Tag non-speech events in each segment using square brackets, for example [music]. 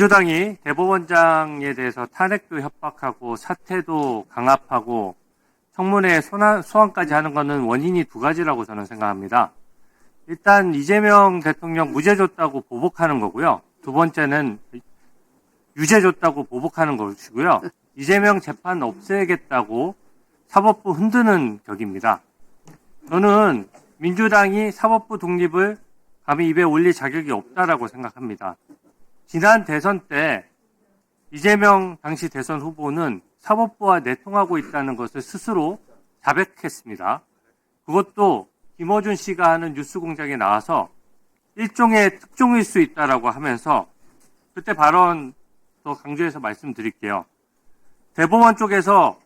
민주당이 대법원장에 대해서 탄핵도 협박하고 사퇴도 강압하고 청문회 소환, 소환까지 하는 것은 원인이 두 가지라고 저는 생각합니다. 일단 이재명 대통령 무죄 줬다고 보복하는 거고요. 두 번째는 유죄 줬다고 보복하는 것이고요. 이재명 재판 없애겠다고 사법부 흔드는 격입니다. 저는 민주당이 사법부 독립을 감히 입에 올릴 자격이 없다라고 생각합니다. 지난 대선 때 이재명 당시 대선 후보는 사법부와 내통하고 있다는 것을 스스로 자백했습니다. 그것도 김어준 씨가 하는 뉴스 공장에 나와서 일종의 특종일 수 있다라고 하면서 그때 발언 더 강조해서 말씀드릴게요. 대법원 쪽에서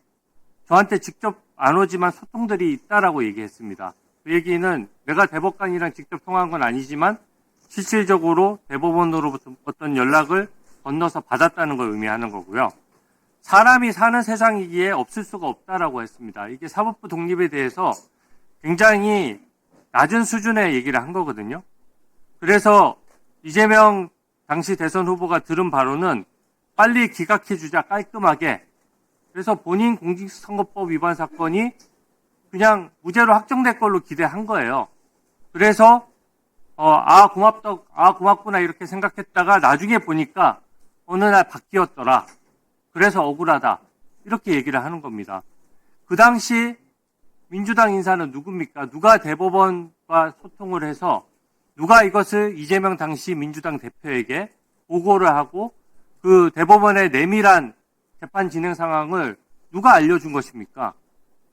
저한테 직접 안 오지만 소통들이 있다라고 얘기했습니다. 그 얘기는 내가 대법관이랑 직접 통화한 건 아니지만 실질적으로 대법원으로부터 어떤 연락을 건너서 받았다는 걸 의미하는 거고요. 사람이 사는 세상이기에 없을 수가 없다라고 했습니다. 이게 사법부 독립에 대해서 굉장히 낮은 수준의 얘기를 한 거거든요. 그래서 이재명 당시 대선 후보가 들은 바로는 빨리 기각해 주자 깔끔하게. 그래서 본인 공직선거법 위반 사건이 그냥 무죄로 확정될 걸로 기대한 거예요. 그래서 어, 아 고맙다, 아 고맙구나 이렇게 생각했다가 나중에 보니까 어느 날 바뀌었더라. 그래서 억울하다. 이렇게 얘기를 하는 겁니다. 그 당시 민주당 인사는 누굽니까? 누가 대법원과 소통을 해서 누가 이것을 이재명 당시 민주당 대표에게 보고를 하고 그 대법원의 내밀한 재판 진행 상황을 누가 알려준 것입니까?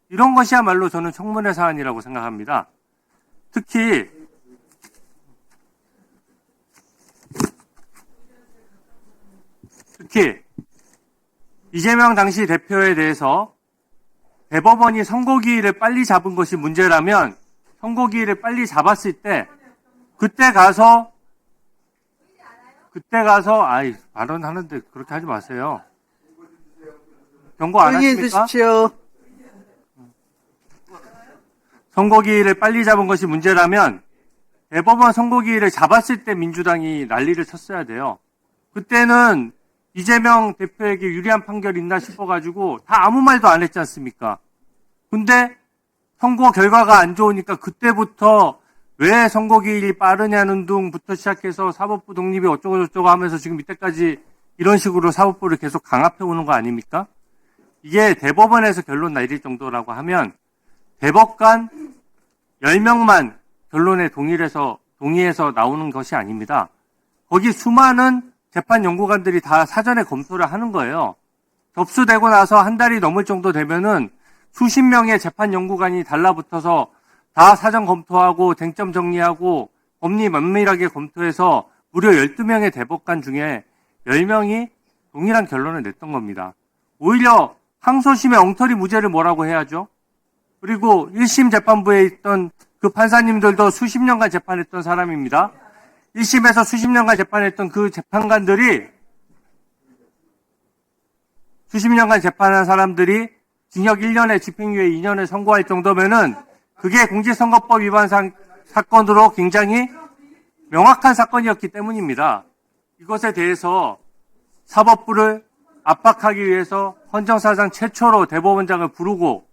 이런 것이야말로 저는 청문회 사안이라고 생각합니다. 특히 특히 이재명 당시 대표에 대해서 대법원이 선고기일을 빨리 잡은 것이 문제라면 선고기일을 빨리 잡았을 때 그때 가서 그때 가서 아이 발언하는데 그렇게 하지 마세요. 경고 안 하십니까? 선거기일을 빨리 잡은 것이 문제라면 대법원 선거기일을 잡았을 때 민주당이 난리를 쳤어야 돼요. 그때는 이재명 대표에게 유리한 판결이 있나 싶어가지고 다 아무 말도 안 했지 않습니까? 근데 선거 결과가 안 좋으니까 그때부터 왜 선거기일이 빠르냐는 등부터 시작해서 사법부 독립이 어쩌고저쩌고 하면서 지금 이때까지 이런 식으로 사법부를 계속 강압해 오는 거 아닙니까? 이게 대법원에서 결론 내릴 정도라고 하면 대법관 10명만 결론에 동일해서, 동의해서 나오는 것이 아닙니다. 거기 수많은 재판 연구관들이 다 사전에 검토를 하는 거예요. 접수되고 나서 한 달이 넘을 정도 되면은 수십 명의 재판 연구관이 달라붙어서 다 사전 검토하고 쟁점 정리하고 법리 면밀하게 검토해서 무려 12명의 대법관 중에 10명이 동일한 결론을 냈던 겁니다. 오히려 항소심의 엉터리 무죄를 뭐라고 해야죠? 그리고 1심 재판부에 있던 그 판사님들도 수십 년간 재판했던 사람입니다. 1심에서 수십 년간 재판했던 그 재판관들이 수십 년간 재판한 사람들이 징역 1년에 집행유예 2년을 선고할 정도면은 그게 공직선거법 위반 상- 사건으로 굉장히 명확한 사건이었기 때문입니다. 이것에 대해서 사법부를 압박하기 위해서 헌정사상 최초로 대법원장을 부르고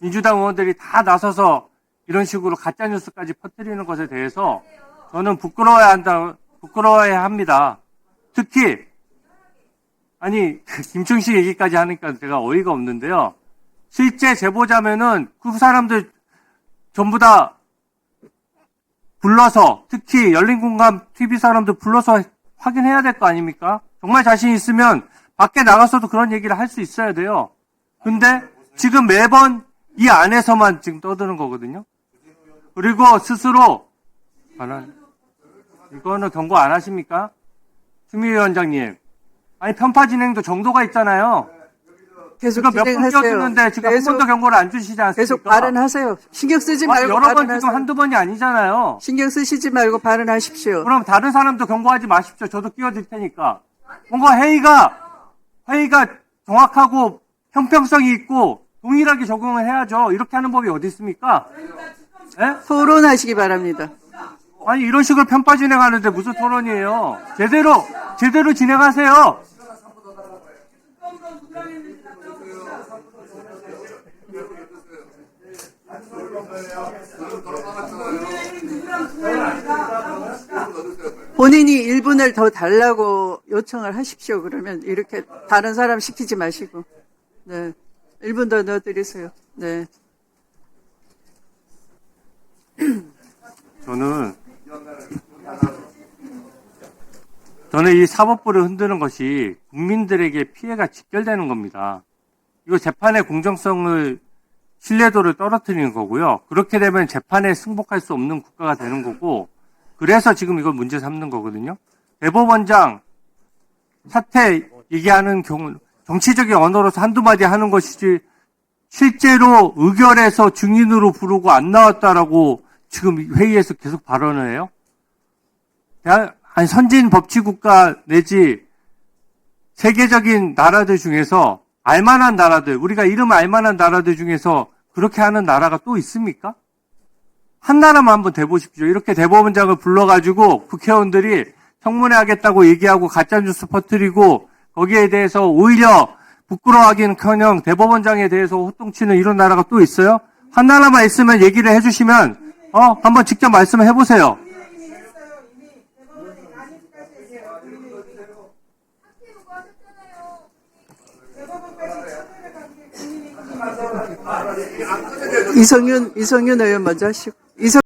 민주당 의원들이 다 나서서 이런 식으로 가짜뉴스까지 퍼뜨리는 것에 대해서 저는 부끄러워야 한다, 부끄러워야 합니다. 특히, 아니, [laughs] 김충식 얘기까지 하니까 제가 어이가 없는데요. 실제 제보자면은 그 사람들 전부 다 불러서, 특히 열린 공감 TV 사람들 불러서 확인해야 될 거 아닙니까? 정말 자신 있으면 밖에 나가서도 그런 얘기를 할 수 있어야 돼요. 근데 지금 매번 이 안에서만 지금 떠드는 거거든요. 그리고 스스로 반환 이거는 경고 안 하십니까? 추미위원장님. 아니 편파 진행도 정도가 있잖아요. 계속 지금 몇번 진행하세요. 끼어드는데 지금 한 계속, 번도 경고를 안 주시지 않습니까? 계속 발언하세요. 신경 쓰지 아, 말고 여러 번 발언하세요. 지금 한두 번이 아니잖아요. 신경 쓰시지 말고 발언하십시오. 그럼 다른 사람도 경고하지 마십시오. 저도 끼어들 테니까. 뭔가 회의가 회의가 정확하고 형평성이 있고 동일하게 적용을 해야죠. 이렇게 하는 법이 어디 있습니까? 예? 토론하시기 바랍니다. 아니 이런 식으로 편파 진행하는데 무슨 토론이에요? 제대로 제대로 진행하세요. 본인이 1분을 더 달라고 요청을 하십시오. 그러면 이렇게 다른 사람 시키지 마시고. 네. 1분 더 넣어드리세요. 네. 저는 저는 이 사법부를 흔드는 것이 국민들에게 피해가 직결되는 겁니다. 이거 재판의 공정성을 신뢰도를 떨어뜨리는 거고요. 그렇게 되면 재판에 승복할 수 없는 국가가 되는 거고, 그래서 지금 이걸 문제 삼는 거거든요. 대법원장 사태 얘기하는 경우 정치적인 언어로서 한두 마디 하는 것이지 실제로 의결해서 증인으로 부르고 안 나왔다라고 지금 회의에서 계속 발언을 해요. 대한- 아니, 선진 법치 국가 내지 세계적인 나라들 중에서 알만한 나라들, 우리가 이름 알만한 나라들 중에서 그렇게 하는 나라가 또 있습니까? 한 나라만 한번 대보십시오. 이렇게 대법원장을 불러가지고 국회의원들이 청문회 하겠다고 얘기하고 가짜뉴스 퍼뜨리고 거기에 대해서 오히려 부끄러워하기는 커녕 대법원장에 대해서 호통치는 이런 나라가 또 있어요? 한 나라만 있으면 얘기를 해주시면, 어, 한번 직접 말씀해 보세요. 이성윤, 이성윤 의원 먼저 하시고. 이성